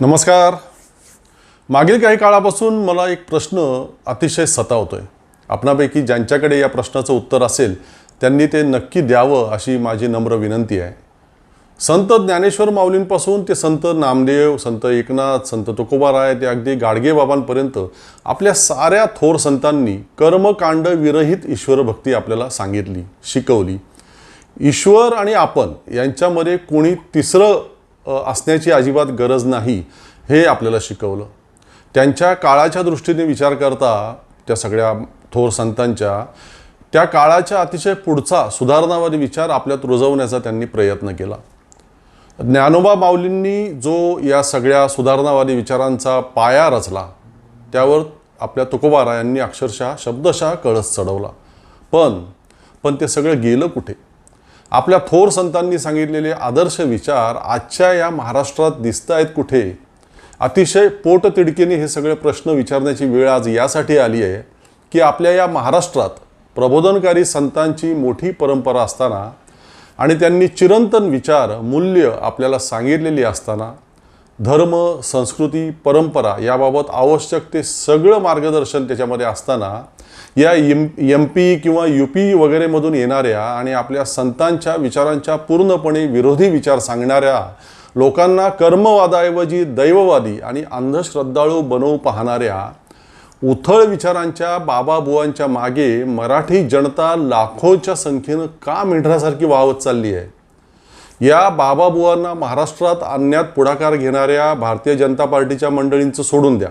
नमस्कार. मागील काही काळापासून मला एक प्रश्न अतिशय सतावतो आहे आपणापैकी ज्यांच्याकडे या प्रश्नाचं उत्तर असेल त्यांनी ते नक्की द्यावं अशी माझी नम्र विनंती आहे. संत ज्ञानेश्वर माऊलींपासून ते संत नामदेव संत एकनाथ संत तुकोबाराय ते अगदी गाडगेबाबांपर्यंत आपल्या साऱ्या थोर संतांनी कर्मकांड विरहित ईश्वरभक्ती आपल्याला सांगितली शिकवली. ईश्वर आणि आपण यांच्यामध्ये कोणी तिसरं असण्याची अजिबात गरज नाही हे आपल्याला शिकवलं. त्यांच्या काळाच्या दृष्टीने विचार करता त्या सगळ्या थोर संतांच्या त्या काळाच्या अतिशय पुढचा सुधारणावादी विचार आपल्यात रुजवण्याचा त्यांनी प्रयत्न केला. ज्ञानोबा माऊलींनी जो या सगळ्या सुधारणावादी विचारांचा पाया रचला त्यावर आपल्या तुकोबारा यांनी अक्षरशः शब्दशः कळस चढवला. पण पण ते सगळं गेलं कुठे? आपल्या थोर संतांनी सांगितलेले आदर्श विचार आजच्या या महाराष्ट्रात दिसत आहेत कुठे? अतिशय पोटतिडकीने हे सगळे प्रश्न विचारण्याची वेळ आज यासाठी आली आहे की आपल्या या महाराष्ट्रात प्रबोधनकारी संतांची मोठी परंपरा असताना आणि त्यांनी चिरंतन विचार मूल्य आपल्याला सांगितलेली असताना धर्म संस्कृती परंपरा याबाबत आवश्यक ते सगळं मार्गदर्शन त्याच्यामध्ये असताना या एम एम पी किंवा यू पी वगैरेमधून येणाऱ्या आणि आपल्या संतांच्या विचारांच्या पूर्णपणे विरोधी विचार सांगणाऱ्या लोकांना कर्मवादाऐवजी दैववादी आणि अंधश्रद्धाळू बनवू पाहणाऱ्या उथळ विचारांच्या बाबाबुवांच्या मागे मराठी जनता लाखोच्या संख्येनं का मेंढरासारखी वाहत चालली आहे? या बाबाबुवांना महाराष्ट्रात आणण्यात पुढाकार घेणाऱ्या भारतीय जनता पार्टीच्या मंडळींचं सोडून द्या.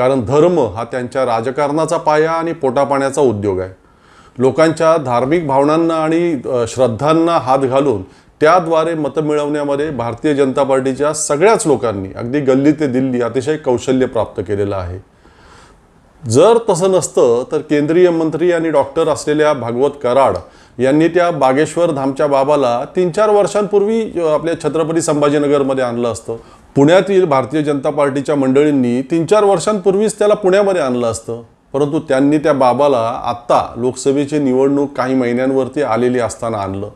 कारण धर्म हा त्यांच्या राजकारणाचा पाया आणि पोटापाण्याचा उद्योग आहे. लोकांच्या धार्मिक भावनांना आणि श्रद्धांना हात घालून त्याद्वारे मतं मिळवण्यामध्ये भारतीय जनता पार्टीच्या सगळ्याच लोकांनी अगदी गल्ली ते दिल्ली अतिशय कौशल्य प्राप्त केलेलं आहे. जर तसं नसतं तर केंद्रीय मंत्री आणि डॉक्टर असलेल्या भागवत कराड यांनी त्या बागेश्वर धामच्या बाबाला तीन चार वर्षांपूर्वी आपल्या छत्रपती संभाजीनगरमध्ये आणलं असतं. पुण्यातील भारतीय जनता पार्टीच्या मंडळींनी तीन चार वर्षांपूर्वीच त्याला पुण्यामध्ये आणलं असतं. परंतु त्यांनी त्या बाबाला आत्ता लोकसभेची निवडणूक काही महिन्यांवरती आलेली असताना आणलं.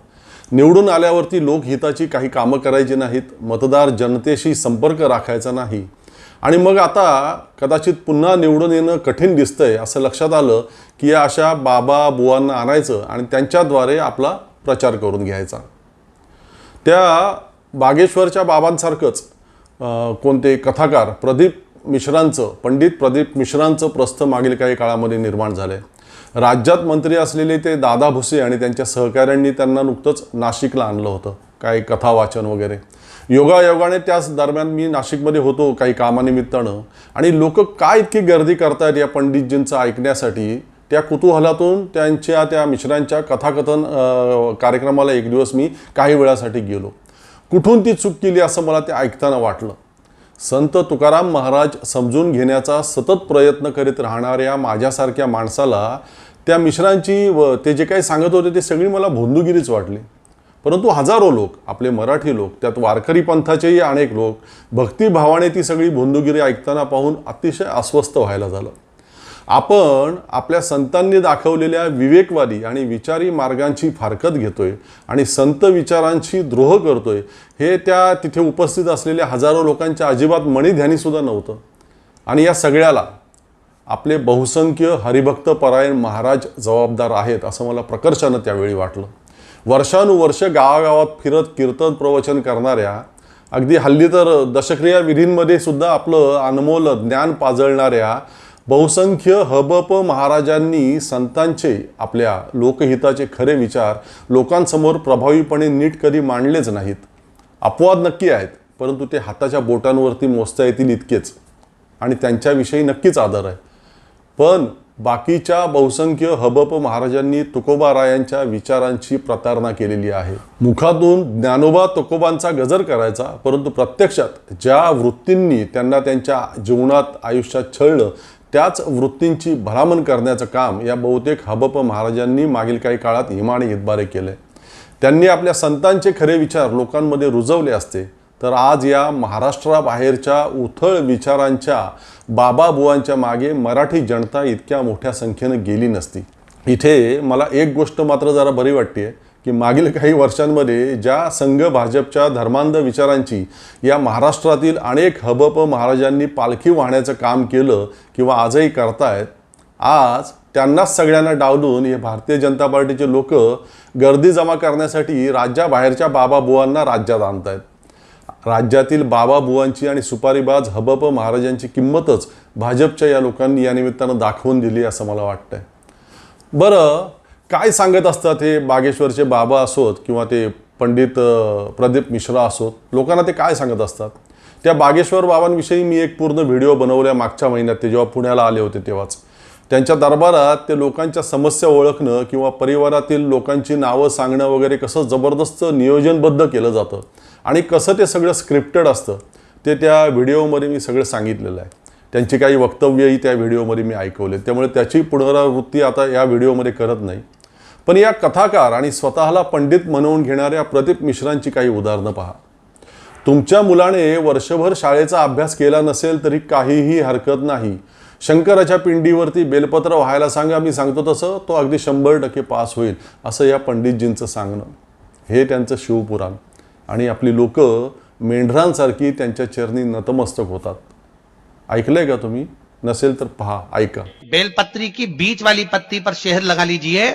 निवडून आल्यावरती लोकहिताची काही कामं करायची नाहीत मतदार जनतेशी संपर्क राखायचा नाही. आणि मग आता कदाचित पुन्हा निवडून येणं कठीण दिसतंय असं लक्षात आलं की या अशा बाबा बुवांना आणायचं आणि त्यांच्याद्वारे आपला प्रचार करून घ्यायचा. त्या बागेश्वरच्या बाबांसारखंच कोणते कथाकार प्रदीप मिश्रांचं पंडित प्रदीप मिश्रांचं प्रस्थ मागील काही काळामध्ये निर्माण झालं. आहे राज्यात मंत्री असलेले ते दादा भुसे आणि त्यांच्या सहकाऱ्यांनी त्यांना नुकतंच नाशिकला आणलं होतं काही कथा वाचन वगैरे. योगायोगाने त्याच दरम्यान मी नाशिकमध्ये होतो काही कामानिमित्तानं आणि लोक काय इतकी गर्दी करतायत या पंडितजींचं ऐकण्यासाठी त्या कुतूहलातून त्यांच्या त्या मिश्रांच्या कथाकथन कार्यक्रमाला एक दिवस मी काही वेळासाठी गेलो. कुठून ती चूक केली असं मला ते ऐकताना वाटलं. संत तुकाराम महाराज समजून घेण्याचा सतत प्रयत्न करीत राहणाऱ्या माझ्यासारख्या माणसाला त्या मिश्रांची व ते जे काही सांगत होते ते सगळी मला भोंदूगिरीच वाटली. परंतु हजारो लोक आपले मराठी लोक त्यात वारकरी पंथाचेही अनेक लोक भक्तिभावाने ती सगळी भोंदूगिरी ऐकताना पाहून अतिशय अस्वस्थ व्हायला झालं. आपण आपल्या संतांनी दाखवलेल्या विवेकवादी आणि विचारी मार्गांची फारकत घेतोय आणि संत विचारांची द्रोह करतोय हे त्या तिथे उपस्थित असलेल्या हजारो लोकांच्या अजिबात मणिध्यानी सुद्धा नव्हतं. आणि या सगळ्याला आपले बहुसंख्य हरिभक्त परायण महाराज जबाबदार आहेत असं मला प्रकर्षानं त्यावेळी वाटलं. वर्षानुवर्ष गावागावात फिरत कीर्तन प्रवचन करणाऱ्या अगदी हल्ली तर दशक्रिया विधींमध्ये सुद्धा आपलं अनमोल ज्ञान पाजळणाऱ्या बहुसंख्य हबप महाराजांनी संतांचे आपल्या लोकहिताचे खरे विचार लोकांसमोर प्रभावीपणे नीट कधी मांडलेच नाहीत. अपवाद नक्की आहेत परंतु ते हाताच्या बोटांवरती मोजता येतील इतकेच. आणि त्यांच्याविषयी नक्कीच आदर आहे. पण बाकीच्या बहुसंख्य हबप महाराजांनी तुकोबारायांच्या विचारांची प्रतारणा केलेली आहे. मुखातून ज्ञानोबा तुकोबांचा गजर करायचा परंतु प्रत्यक्षात ज्या वृत्तींनी त्यांना त्यांच्या जीवनात आयुष्यात छळलं त्याच वृत्तींची भलामण करण्याचं काम या बहुतेक हबप महाराजांनी मागील काही काळात हिमाने हितबारे केले. त्यांनी आपल्या संतांचे खरे विचार लोकांमध्ये रुजवले असते. तर आज या महाराष्ट्राबाहेरच्या उथळ विचारांच्या बाबाबुवांच्या मागे मराठी जनता इतक्या मोठ्या संख्येनं गेली नसती. इथे मला एक गोष्ट मात्र जरा बरी वाटते की मागील काही वर्षांमध्ये ज्या संघ भाजपच्या धर्मांध विचारांची या महाराष्ट्रातील अनेक हबप महाराजांनी पालखी वाहण्याचं काम केलं किंवा आजही करतायत आज त्यांनाच सगळ्यांना डावलून हे भारतीय जनता पार्टीचे लोक गर्दी जमा करण्यासाठी राज्याबाहेरच्या बाबाबुवांना राज्यात आणतायत. राज्यातील बाबा बुवांची आणि सुपारीबाज हबप महाराजांची किंमतच भाजपच्या या लोकांनी या निमित्तानं दाखवून दिली असं मला वाटतंय. बरं काय सांगत असतात हे बागेश्वरचे बाबा असोत किंवा ते पंडित प्रदीप मिश्रा असोत? लोकांना ते काय सांगत असतात? त्या बागेश्वर बाबांविषयी मी एक पूर्ण व्हिडिओ बनवल्या मागच्या महिन्यात ते जेव्हा पुण्याला आले होते तेव्हाच. त्यांच्या दरबारात ते लोकांच्या समस्या ओळखणं किंवा परिवारातील लोकांची नावं सांगणं वगैरे कसं जबरदस्त नियोजनबद्ध केलं जातं आणि कसं ते सगळं स्क्रिप्टेड असतं ते त्या व्हिडिओमध्ये मी सगळं सांगितलेलं आहे. त्यांची काही वक्तव्यही त्या व्हिडिओमध्ये मी ऐकवले त्यामुळे त्याची पुनरावृत्ती आता या व्हिडिओमध्ये करत नाही. पण या कथाकार आणि स्वतःला पंडित म्हणवून घेणाऱ्या प्रदीप मिश्रांची काही उदाहरणं पहा. तुमच्या मुलाने वर्षभर शाळेचा अभ्यास केला नसेल तरी काहीही हरकत नाही. शंकराच्या पिंडीवरती बेलपत्र व्हायला सांगा मी सांगतो तसं तो अगदी शंभर टक्के पास होईल असं या पंडितजींचं सांगणं. हे त्यांचं शिवपुराण. आणि आपली लोक मेंढरांसारखी त्यांच्या चरणी नतमस्तक होतात. ऐकलंय का तुम्ही? नसेल तर पहा ऐका. बेलपत्री की बीच वाली पत्ती पर शहर लगा लीजिए।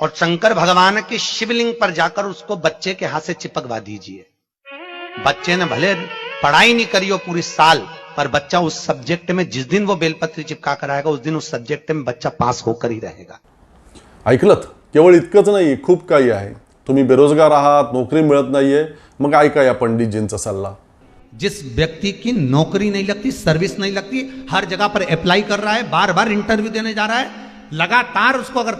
और शंकर भगवान के शिवलिंग पर जाकर उसको बच्चे के हाथ से चिपकवा दीजिए। बच्चे ने भले पढ़ाई नहीं करी हो पूरी साल पर बच्चा उस सब्जेक्ट में जिस दिन वो बेलपत्री चिपका कर आएगा उस दिन उस सब्जेक्ट में बच्चा पास होकर ही रहेगा। ऐकलत? केवळ इतकंच नाही खूप काही आहे. तुम्ही बेरोजगार आहात नोकरी मिळत नाहीये मग ऐका या पंडितजींचा सल्ला. जिस व्यक्ति की नौकरी नहीं लगती सर्विस नहीं लगती हर जगह पर अप्लाई कर रहा है बार बार इंटरव्यू देने जा रहा है लगातार उसको अगर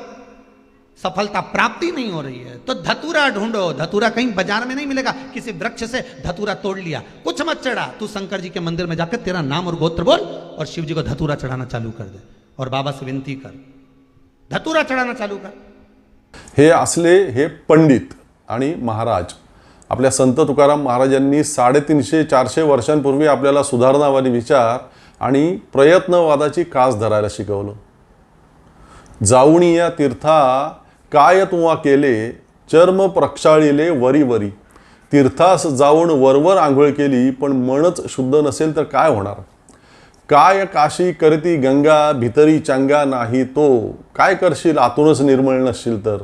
सफलता प्राप्ति नहीं हो रही है। तो धतूरा ढूंढो। धतूरा कहीं बाजार में नहीं मिलेगा। किसी वृक्ष से धतूरा तोड़ लिया। कुछ मत चढ़ा। तू शंकर जी के मंदिर में जाकर तेरा नाम और गोत्र बोल और शिव जी को धतूरा चढ़ाना चालू कर दे। और बाबा से विनती कर। धतूरा चढ़ाना चालू कर। हे असले हे पंडित आणि महाराज आपल्या संत तुकाराम महाराजांनी साडेतीनशे चारशे वर्षांपूर्वी आपल्याला सुधारणावादी विचार आणि प्रयत्नवादाची कास धरायला शिकवलं. जाऊणी या तीर्था काय तुवा केले चर्म प्रक्षाळिले वरी वरी. तीर्थास जाऊन वरवर आंघोळ केली पण मनच शुद्ध नसेल तर काय होणार? काय काशी करती गंगा भितरी चांगा नाही तो. काय करशील आतूनच निर्मळ नसशील तर?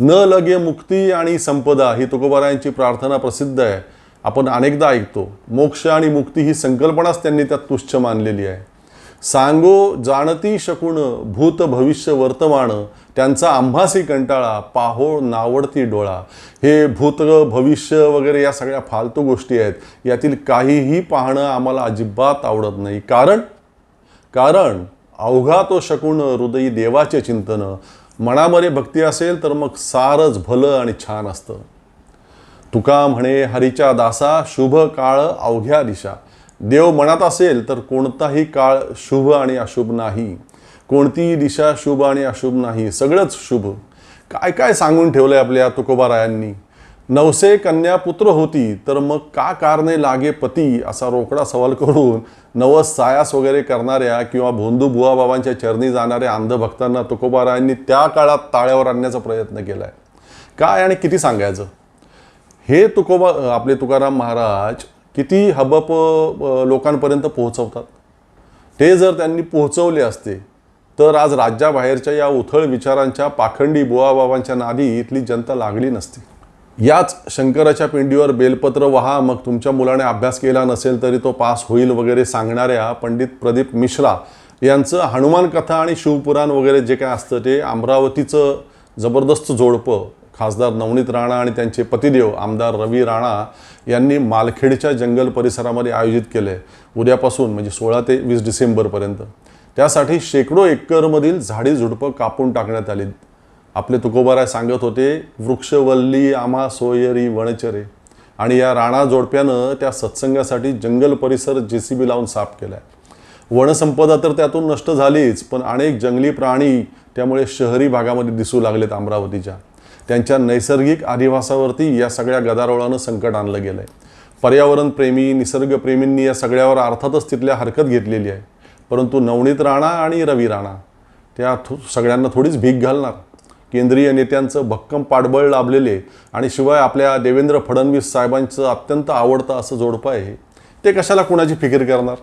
न लगे मुक्ती आणि संपदा ही तुकोबारायांची प्रार्थना प्रसिद्ध आहे. आपण अनेकदा ऐकतो मोक्ष आणि मुक्ती ही संकल्पनाच त्यांनी त्यात तुच्छ मानलेली आहे. सांगो जाणती शकून भूत भविष्य वर्तमान त्यांचा आंभासी कंटाळा पाहो नावडती डोळा हे भूतग भविष्य वगैरे या सगळ्या फालतू गोष्टी आहेत. यातील काहीही पाहणं आम्हाला अजिबात आवडत नाही. कारण कारण अवघा तो शकून हृदयी देवाचे चिंतन. मनामध्ये भक्ती असेल तर मग सारच भलं आणि छान असतं. तुका म्हणे हरीच्या दासा शुभ काळ अवघ्या दिशा. देव मनात असेल तर कोणताही काळ शुभ आणि अशुभ नाही. कोणतीही दिशा शुभ आणि अशुभ नाही सगळंच शुभ. काय काय सांगून ठेवलंय आपल्या तुकोबारायांनी? नवसे कन्या पुत्र होती तर मग का कारणे लागे पती? असा रोकडा सवाल करून नवस सायास वगैरे करणाऱ्या किंवा भोंदू बुवा बाबांच्या चरणी जाणाऱ्या अंधभक्तांना तुकोबारायांनी त्या काळात ताळ्यावर आणण्याचा प्रयत्न केला आहे काय आणि किती सांगायचं? हे तुकोबा आपले तुकाराम महाराज किती हबप लोकांपर्यंत पोहोचवतात. ते जर त्यांनी पोहोचवले असते तर आज राज्याबाहेरच्या या उथळ विचारांच्या पाखंडी बुवाबाबांच्या नादी इथली जनता लागली नसती. याच शंकराच्या पिंडीवर बेलपत्र वहा मग तुमच्या मुलाने अभ्यास केला नसेल तरी तो पास होईल वगैरे सांगणाऱ्या पंडित प्रदीप मिश्रा यांचं हनुमान कथा आणि शिवपुराण वगैरे जे काय असतं ते अमरावतीचं जबरदस्त जोडपं खासदार नवनीत राणा आणि त्यांचे पतिदेव आमदार रवी राणा यांनी मालखेडच्या जंगल परिसरामध्ये आयोजित केले. उद्यापासून म्हणजे सोळा ते वीस डिसेंबरपर्यंत. त्यासाठी शेकडो एकरमधील झाडी झुडपं कापून टाकण्यात आली. आपले तुकोबाराय सांगत होते वृक्षवल्ली आम्हा सोयरी वणचरे. आणि या राणा जोडप्यानं त्या सत्संगासाठी जंगल परिसर जे सी बी लावून साफ केला आहे वनसंपदा तर त्यातून नष्ट झालीच पण अनेक जंगली प्राणी त्यामुळे शहरी भागामध्ये दिसू लागलेत अमरावतीच्या. त्यांच्या नैसर्गिक अधिवासावरती या सगळ्या गदारोळानं संकट आणलं गेलं आहे पर्यावरणप्रेमी निसर्गप्रेमींनी या सगळ्यावर अर्थातच तिथल्या हरकत घेतलेली आहे. परंतु नवनीत राणा आणि रवी राणा त्या थो सगळ्यांना थोडीच भीक घालणार. केंद्रीय नेत्यांचं भक्कम पाठबळ लाभलेले आणि शिवाय आपल्या देवेंद्र फडणवीस साहेबांचं अत्यंत आवडतं असं जोडपं आहे ते कशाला कुणाची फिकीर करणार?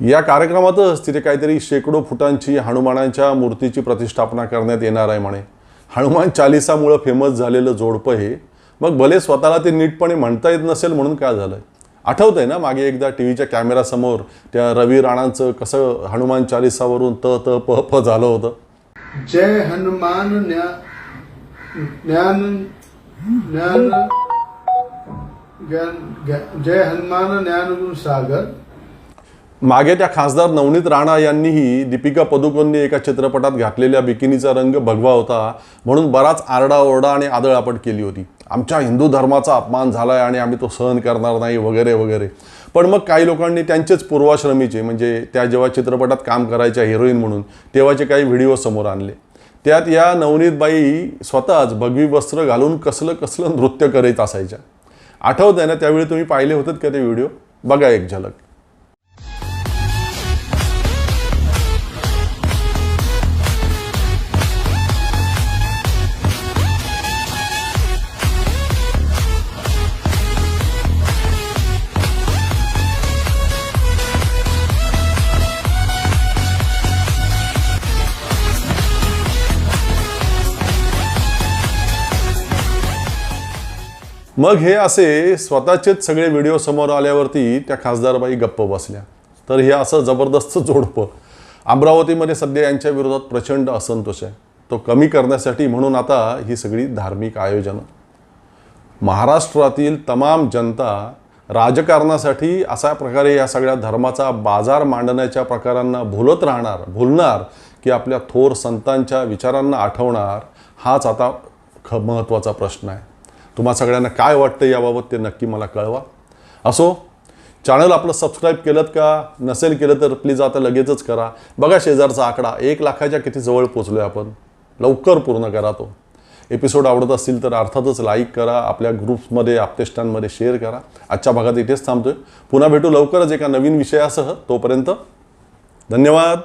या कार्यक्रमातच तिथे काहीतरी शेकडो फुटांची हनुमानांच्या मूर्तीची प्रतिष्ठापना करण्यात येणार आहे म्हणे. हनुमान चालिसामुळं फेमस झालेलं जोडपं हे. मग भले स्वतःला ते नीटपणे म्हणता येत नसेल म्हणून काय झालं आठवतंय ना मागे एकदा टी व्हीच्या कॅमेरासमोर त्या रवी राणांचं कसं हनुमान चालिसावरून त त प प झालं होतं? जय हनुमान न्या ज्ञान ज्ञान ज्ञान ज्ञा- जय हनुमान ज्ञान सागर. मागे त्या खासदार नवनीत राणा यांनीही दीपिका पदुकोणने एका चित्रपटात घातलेल्या बिकिनीचा रंग भगवा होता म्हणून बराच आरडाओरडा आणि आदळआपट केली होती. आमच्या हिंदू धर्माचा अपमान झाला आहे आणि आम्ही तो सहन करणार नाही वगैरे वगैरे. पण मग काही लोकांनी त्यांचेच पूर्वाश्रमीचे म्हणजे त्या जेव्हा चित्रपटात काम करायच्या हिरोईन म्हणून तेव्हाचे काही व्हिडिओ समोर आणले. त्यात या नवनीतबाई स्वतःच भगवी वस्त्र घालून कसलं कसलं नृत्य करीत असायच्या. आठवत आहे ना त्यावेळी तुम्ही पाहिले होतात का ते व्हिडिओ? बघा एक झलक. मग हे असे स्वतःचेच सगळे व्हिडिओ समोर आल्यावरती त्या खासदारबाई गप्प बसल्या. तर हे असं जबरदस्त जोडपं. अमरावतीमध्ये सध्या यांच्या विरोधात प्रचंड असंतोष आहे. तो कमी करण्यासाठी म्हणून आता ही सगळी धार्मिक आयोजनं. महाराष्ट्रातील तमाम जनता राजकारणासाठी अशा प्रकारे या सगळ्या धर्माचा बाजार मांडण्याच्या प्रकारांना भुलत राहणार भुलणार की आपल्या थोर संतांच्या विचारांना आठवणार हाच आता ख महत्त्वाचा प्रश्न आहे. तुम्हा सगळ्यांना काय वाटतं याबाबत ते नक्की मला कळवा. असो चॅनल आपलं सबस्क्राईब केलं का नसेल केलं तर प्लीज आता लगेचच करा. बघा शेजारचा आकडा एक लाखाच्या किती जवळ पोचलो आहे आपण. लवकर पूर्ण करा तो. एपिसोड आवडत असतील तर अर्थातच लाईक करा आपल्या ग्रुप्समध्ये आपतेष्टांमध्ये शेअर करा. आजच्या भागात इथेच थांबतोय. पुन्हा भेटू लवकरच एका नवीन विषयासह. तोपर्यंत धन्यवाद.